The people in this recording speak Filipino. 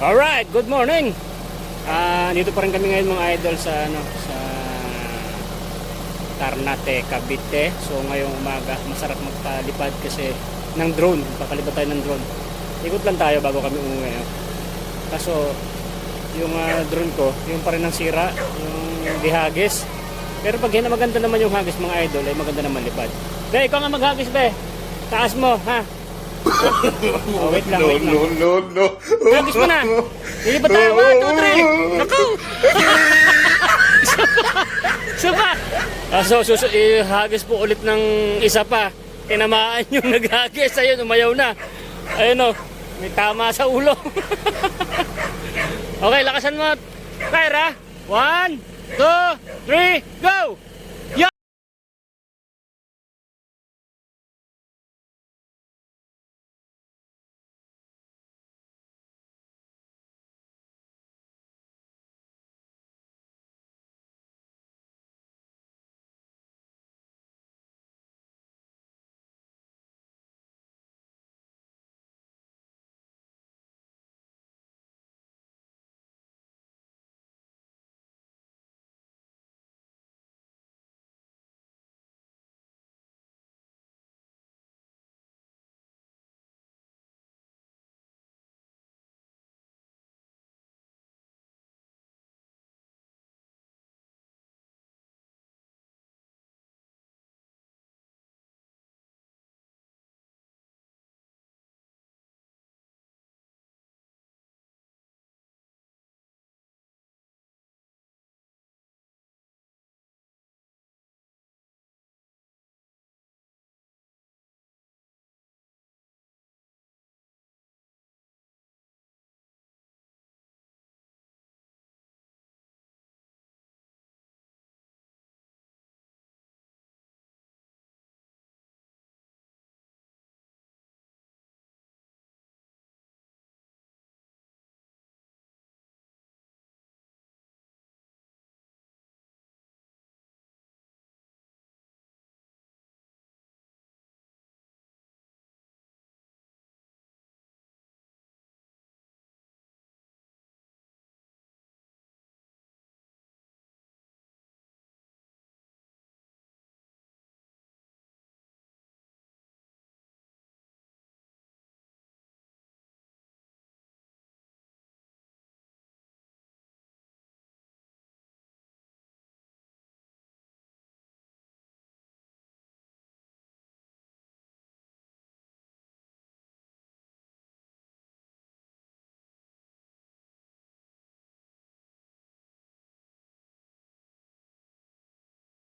Alright, good morning. Ah, dito pa rin kami ngayon mga idol sa ano sa Tarnate, Cavite. So ngayong umaga, masarap magpalipad kasi ng drone. Papalipad tayo ng drone. Ikot lang tayo bago kami umuwi. no? Kaso yung ah, drone ko, yung pa rin ang sira, yung dihagis. Pero pag yan maganda naman yung hagis mga idol, ay maganda naman lipad. Be, ikaw nga maghagis be. Taas mo, ha? Oh, wait lang, wait lang. no, no, no. Hagis mo na. Lilipat tayo. One, two, three. Naku! Isa pa. Ah, so, so, so, ihagis po ulit ng isa pa. Tinamaan yung naghagis. Ayun, umayaw na. Ayun o. May tama sa ulo. okay, lakasan mo. Kyra. One, two, three, go!